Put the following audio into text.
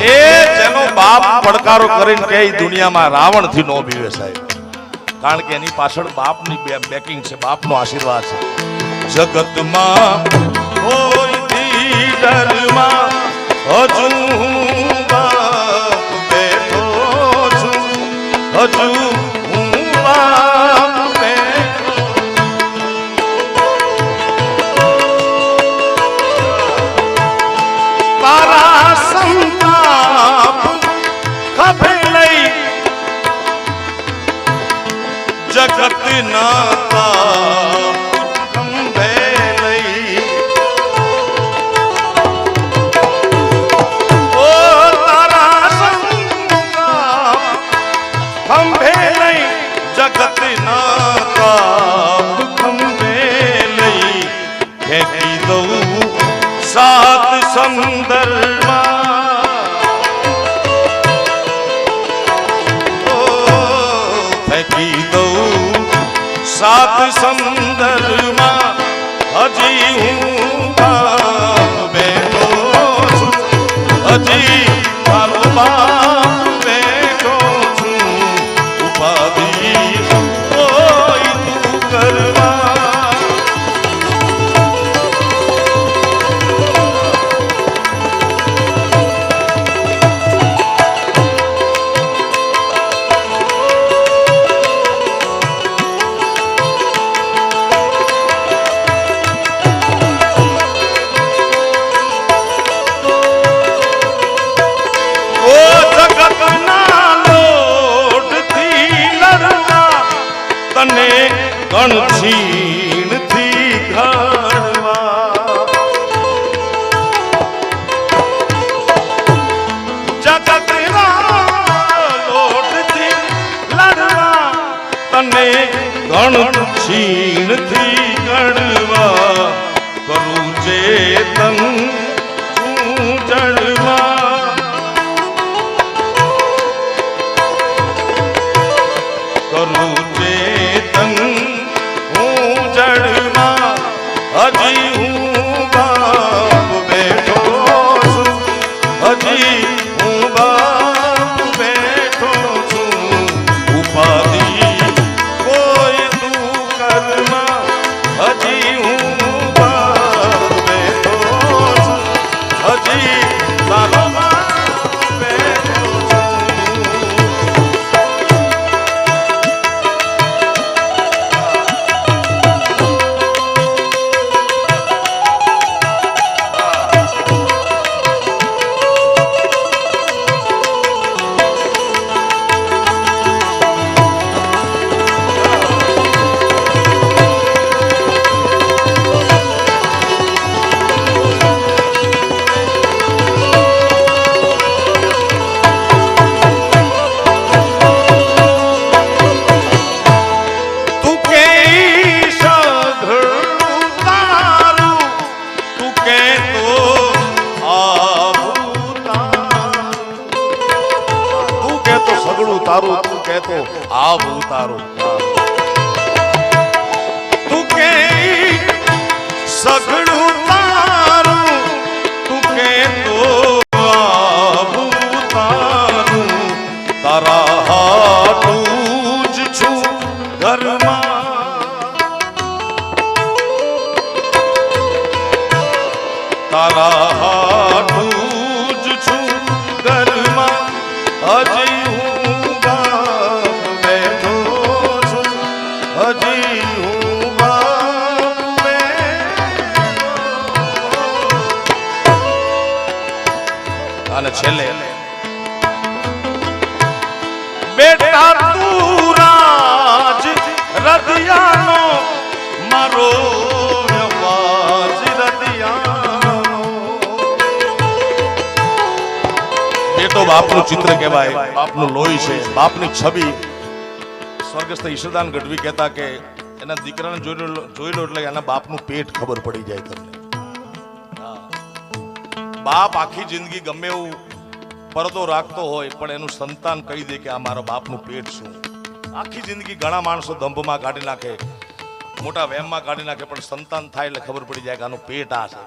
એ જેનો બાપ પડકારો કરીને કે દુનિયામાં રાવણથી નો બીવે સાહેબ. કારણ કે એની પાછળ બાપની બેકિંગ છે, બાપનો આશીર્વાદ છે. જગતમાં ડરમાં હજુ હું બાપ બેઠો છું. હજુ હું બાપ બેઠો તારા સાત સમંદરમાં ઓ, ફેંકી દઉં સાત સમંદરમાં હજી હું તને ગણછીણથી ઘડવા જગતના લોટથી લડવા. તને ગણછીણથી ગણવા કરું તું તારું તું કહેતો આવું તારું તું કે સઘળું તારું તું કહેતો તારું હાટું છું ઘરમાં. તારા હાટું અને છેલ્લે બેટા તું રાજ મારો રદિયાનો એ તો બાપનું ચિત્ર કહેવાય બાપનું લોહી છે બાપની છબી સ્વર્ગસ્થ ઈશ્વરદાન ગઢવી કહેતા કે એના દીકરાને જોઈ લો જોઈ લો એટલે એના બાપનું પેટ ખબર પડી જાય તમને. બાપ આખી જિંદગી ગમે એવું પરદો રાખતો હોય, પણ એનું સંતાન કહી દે કે આ મારા બાપનું પેટ શું. આખી જિંદગી ઘણા માણસો ધંભમાં કાઢી નાખે, મોટા વહેમમાં કાઢી નાખે, પણ સંતાન થાય એટલે ખબર પડી જાય કે આનું પેટ આ છે.